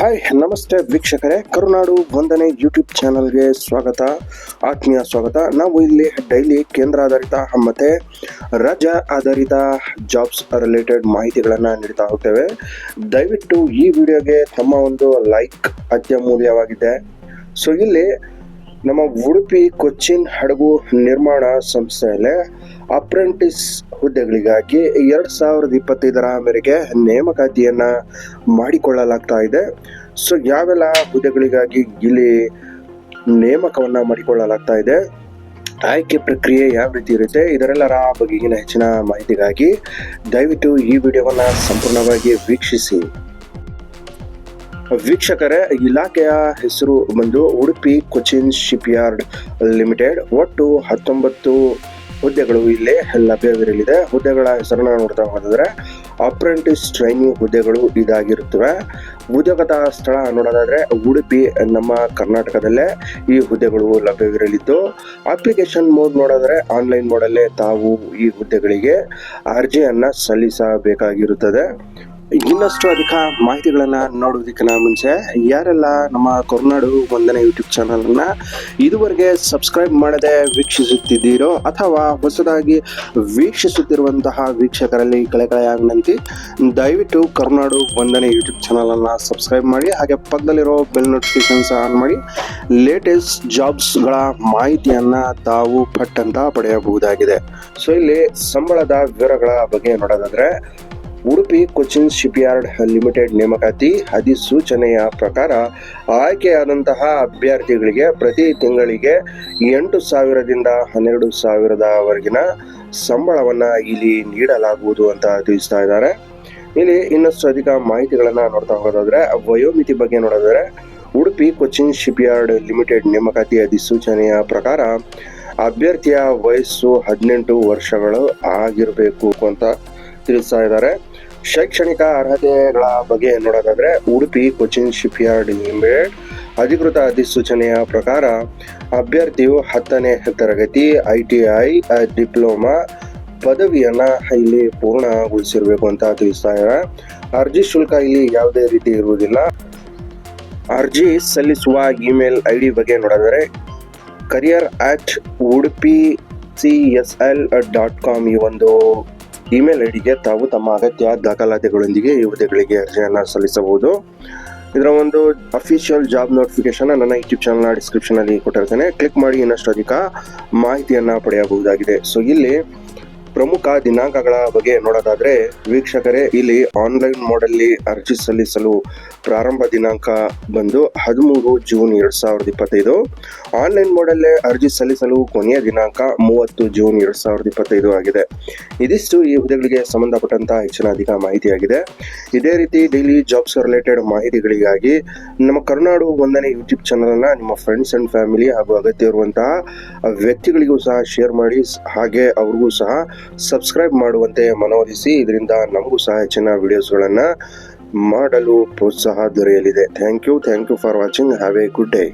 Hi ನಮಸ್ತೆ ವೀಕ್ಷಕರೇ. ಕರುನಾಡು ವಂದನೆ ಯೂಟ್ಯೂಬ್ ಚಾನಲ್ಗೆ ಸ್ವಾಗತ, ಆತ್ಮೀಯ ಸ್ವಾಗತ. ನಾವು ಇಲ್ಲಿ ಡೈಲಿ ಕೇಂದ್ರ ಆಧಾರಿತ ಮತ್ತು ರಾಜ್ಯ ಆಧಾರಿತ ಜಾಬ್ಸ್ ರಿಲೇಟೆಡ್ ಮಾಹಿತಿಗಳನ್ನು ನೀಡ್ತಾ ಹೋಗ್ತೇವೆ. ದಯವಿಟ್ಟು ಈ ವಿಡಿಯೋಗೆ ತಮ್ಮ ಒಂದು ಲೈಕ್ ಅತ್ಯಮೂಲ್ಯವಾಗಿದೆ. ಸೊ ಇಲ್ಲಿ ನಮ್ಮ ಉಡುಪಿ ಕೊಚ್ಚಿನ್ ಹಡಗು ನಿರ್ಮಾಣ ಸಂಸ್ಥೆಯಲ್ಲಿ ಅಪ್ರೆಂಟಿಸ್ ಹುದ್ದೆಗಳಿಗಾಗಿ ಎರಡ್ ಸಾವಿರದ ಇಪ್ಪತ್ತೈದರ ಮೇರೆಗೆ ನೇಮಕಾತಿಯನ್ನ ಮಾಡಿಕೊಳ್ಳಲಾಗ್ತಾ ಇದೆ. ಸೊ ಯಾವೆಲ್ಲ ಹುದ್ದೆಗಳಿಗಾಗಿ ಇಲ್ಲಿ ನೇಮಕವನ್ನ ಮಾಡಿಕೊಳ್ಳಲಾಗ್ತಾ ಇದೆ? ಆಯ್ಕೆ ಪ್ರಕ್ರಿಯೆ ಯಾವ ರೀತಿ ಇರುತ್ತೆ? ಇದರೆಲ್ಲರ ಬಗೆಗಿನ ಹೆಚ್ಚಿನ ಮಾಹಿತಿಗಾಗಿ ದಯವಿಟ್ಟು ಈ ವಿಡಿಯೋವನ್ನ ಸಂಪೂರ್ಣವಾಗಿ ವೀಕ್ಷಿಸಿ. ವೀಕ್ಷಕರೇ, ಇಲಾಖೆಯ ಹೆಸರು ಬಂದು Udupi Cochin shipyard limited. ಒಟ್ಟು ಹತ್ತೊಂಬತ್ತು ಹುದ್ದೆಗಳು ಇಲ್ಲಿ ಲಭ್ಯವಿರಲಿದೆ. ಹುದ್ದೆಗಳ ಹೆಸರನ್ನ ನೋಡ್ತಾ ಹೋದ್ರೆ, ಅಪ್ರೆಂಟಿಸ್ ಟ್ರೈನಿಂಗ್ ಹುದ್ದೆಗಳು ಇದಾಗಿರುತ್ತವೆ. ಉದ್ಯೋಗದ ಸ್ಥಳ ನೋಡೋದಾದ್ರೆ, ಉಡುಪಿ, ನಮ್ಮ ಕರ್ನಾಟಕದಲ್ಲೇ ಈ ಹುದ್ದೆಗಳು ಲಭ್ಯವಿರಲಿದ್ದು, ಅಪ್ಲಿಕೇಶನ್ ಮೋಡ್ ನೋಡಿದ್ರೆ ಆನ್ಲೈನ್ ಮೋಡಲ್ಲೇ ತಾವು ಈ ಹುದ್ದೆಗಳಿಗೆ ಅರ್ಜಿಯನ್ನು ಸಲ್ಲಿಸಬೇಕಾಗಿರುತ್ತದೆ. ಇನ್ನಷ್ಟು ಅಧಿಕ ಮಾಹಿತಿಗಳನ್ನ ನೋಡೋದಕ್ಕಿಂತ ಮುಂಚೆ, ಯಾರೆಲ್ಲ ನಮ್ಮ ಕರುನಾಡು ಒಂದನೇ ಯೂಟ್ಯೂಬ್ ಚಾನಲ್ ಅನ್ನ ಇದುವರೆಗೆ ಸಬ್ಸ್ಕ್ರೈಬ್ ಮಾಡದೆ ವೀಕ್ಷಿಸುತ್ತಿದ್ದೀರೋ ಅಥವಾ ಹೊಸದಾಗಿ ವೀಕ್ಷಿಸುತ್ತಿರುವಂತಹ ವೀಕ್ಷಕರಲ್ಲಿ ಕಳೆಕಳೆಯ ವಿನಂತಿ ದಯವಿಟ್ಟು ಕರುನಾಡು ಒಂದನೇ ಯೂಟ್ಯೂಬ್ ಚಾನಲ್ ಅನ್ನ ಸಬ್ಸ್ಕ್ರೈಬ್ ಮಾಡಿ, ಹಾಗೆ ಪಕ್ಕದಲ್ಲಿರೋ ಬೆಲ್ ನೋಟಿಫಿಕೇಶನ್ಸ್ ಆನ್ ಮಾಡಿ ಲೇಟೆಸ್ಟ್ ಜಾಬ್ಸ್ಗಳ ಮಾಹಿತಿಯನ್ನ ತಾವು ಪಟ್ಟಂತ ಪಡೆಯಬಹುದಾಗಿದೆ. ಸೊ, ಇಲ್ಲಿ ಸಂಬಳದ ವಿವರಗಳ ಬಗ್ಗೆ ನೋಡೋದಾದ್ರೆ ಉಡುಪಿ ಕೊಚಿನ್ ಶಿಪ್ಯಾರ್ಡ್ ಲಿಮಿಟೆಡ್ ನೇಮಕಾತಿ ಅಧಿಸೂಚನೆಯ ಪ್ರಕಾರ ಆಯ್ಕೆಯಾದಂತಹ ಅಭ್ಯರ್ಥಿಗಳಿಗೆ ಪ್ರತಿ ತಿಂಗಳಿಗೆ ಎಂಟು ಸಾವಿರದಿಂದ ಹನ್ನೆರಡು ಸಾವಿರದವರೆಗಿನ ಸಂಬಳವನ್ನು ಇಲ್ಲಿ ನೀಡಲಾಗುವುದು ಅಂತ ತಿಳಿಸ್ತಾ ಇದ್ದಾರೆ. ಇಲ್ಲಿ ಇನ್ನಷ್ಟು ಅಧಿಕ ಮಾಹಿತಿಗಳನ್ನು ನೋಡ್ತಾ ಹೋಗೋದಾದ್ರೆ ವಯೋಮಿತಿ ಬಗ್ಗೆ ನೋಡೋದಾದ್ರೆ, ಉಡುಪಿ ಕೊಚಿನ್ ಶಿಪ್ಯಾರ್ಡ್ ಲಿಮಿಟೆಡ್ ನೇಮಕಾತಿ ಅಧಿಸೂಚನೆಯ ಪ್ರಕಾರ ಅಭ್ಯರ್ಥಿಯ ವಯಸ್ಸು ಹದಿನೆಂಟು ವರ್ಷಗಳು ಆಗಿರಬೇಕು ಅಂತ ತಿಳಿಸ್ತಾ ಇದ್ದಾರೆ. ಶೈಕ್ಷಣಿಕ ಅರ್ಹತೆಗಳ ಬಗ್ಗೆ ನೋಡೋದಾದ್ರೆ, ಉಡುಪಿ ಕೊಚಿನ್ ಶಿಪ್ಯಾರ್ಡ್ ಲಿಮಿಟೆಡ್ ಅಧಿಕೃತ ಅಧಿಸೂಚನೆಯ ಪ್ರಕಾರ ಅಭ್ಯರ್ಥಿಯು ಹತ್ತನೇ ತರಗತಿ, ಐ ಟಿ ಐ, ಡಿಪ್ಲೊಮಾ ಪದವಿಯನ್ನ ಇಲ್ಲಿ ಪೂರ್ಣಗೊಳಿಸಿರ್ಬೇಕು ಅಂತ ತಿಳಿಸ್ತಾ ಇದ್ದಾರೆ. ಅರ್ಜಿ ಶುಲ್ಕ ಇಲ್ಲಿ ಯಾವುದೇ ರೀತಿ ಇರುವುದಿಲ್ಲ. ಅರ್ಜಿ ಸಲ್ಲಿಸುವ ಇಮೇಲ್ ಐ ಡಿ ಬಗ್ಗೆ ನೋಡಿದರೆ career at Udupi C S L dot com ಈ ಒಂದು ಇಮೇಲ್ ಐ ಡಿಗೆ ತಾವು ತಮ್ಮ ಅಗತ್ಯ ದಾಖಲಾತಿಗಳೊಂದಿಗೆ ಈ ಹುದ್ದೆಗಳಿಗೆ ಅರ್ಜಿಯನ್ನು ಸಲ್ಲಿಸಬಹುದು. ಇದರ ಒಂದು ಅಫಿಷಿಯಲ್ ಜಾಬ್ ನೋಟಿಫಿಕೇಶನ್ ನನ್ನ ಯೂಟ್ಯೂಬ್ ಚಾನಲ್ನ ಡಿಸ್ಕ್ರಿಪ್ಷನಲ್ಲಿ ಕೊಟ್ಟಿರ್ತೇನೆ. ಕ್ಲಿಕ್ ಮಾಡಿ ಇನ್ನಷ್ಟು ಅಧಿಕ ಮಾಹಿತಿಯನ್ನು ಪಡೆಯಬಹುದಾಗಿದೆ. ಸೊ ಇಲ್ಲಿ ಪ್ರಮುಖ ದಿನಾಂಕಗಳ ಬಗ್ಗೆ ನೋಡೋದಾದ್ರೆ ವೀಕ್ಷಕರೇ, ಇಲ್ಲಿ ಆನ್ಲೈನ್ ಮೋಡಲ್ಲಿ ಅರ್ಜಿ ಸಲ್ಲಿಸಲು ಪ್ರಾರಂಭ ದಿನಾಂಕ ಬಂದು ಹದಿಮೂರು ಜೂನ್ ಎರಡ್ ಸಾವಿರದ ಇಪ್ಪತ್ತೈದು. ಆನ್ಲೈನ್ ಮೋಡಲ್ಲೇ ಅರ್ಜಿ ಸಲ್ಲಿಸಲು ಕೊನೆಯ ದಿನಾಂಕ ಮೂವತ್ತು ಜೂನ್ ಎರಡ್ ಸಾವಿರದ ಇಪ್ಪತ್ತೈದು ಆಗಿದೆ. ಇದಿಷ್ಟು ಈ ಹುದ್ದೆಗಳಿಗೆ ಸಂಬಂಧಪಟ್ಟಂತಹ ಹೆಚ್ಚಿನ ಅಧಿಕ ಮಾಹಿತಿಯಾಗಿದೆ. ಇದೇ ರೀತಿ ಡೈಲಿ ಜಾಬ್ಸ್ ರಿಲೇಟೆಡ್ ಮಾಹಿತಿಗಳಿಗಾಗಿ ನಮ್ಮ ಕರುನಾಡು ವಂದನೆ ಯೂಟ್ಯೂಬ್ ಚಾನಲನ್ನು ನಿಮ್ಮ ಫ್ರೆಂಡ್ಸ್ ಅಂಡ್ ಫ್ಯಾಮಿಲಿ ಹಾಗೂ ಅಗತ್ಯ ಇರುವಂತಹ ವ್ಯಕ್ತಿಗಳಿಗೂ ಸಹ ಶೇರ್ ಮಾಡಿ ಹಾಗೆ ಅವ್ರಿಗೂ ಸಹ ಸಬ್ಸ್ಕ್ರೈಬ್ ಮಾಡುವಂತೆ ಮನವೊಲಿಸಿ ಇದರಿಂದ ನಮಗೂ ಸಹ ಹೆಚ್ಚಿನ ವಿಡಿಯೋಸ್ಗಳನ್ನು ಮಾಡಲು ಪ್ರೋತ್ಸಾಹ ದೊರೆಯಲಿದೆ. Thank you thank you for watching have a good day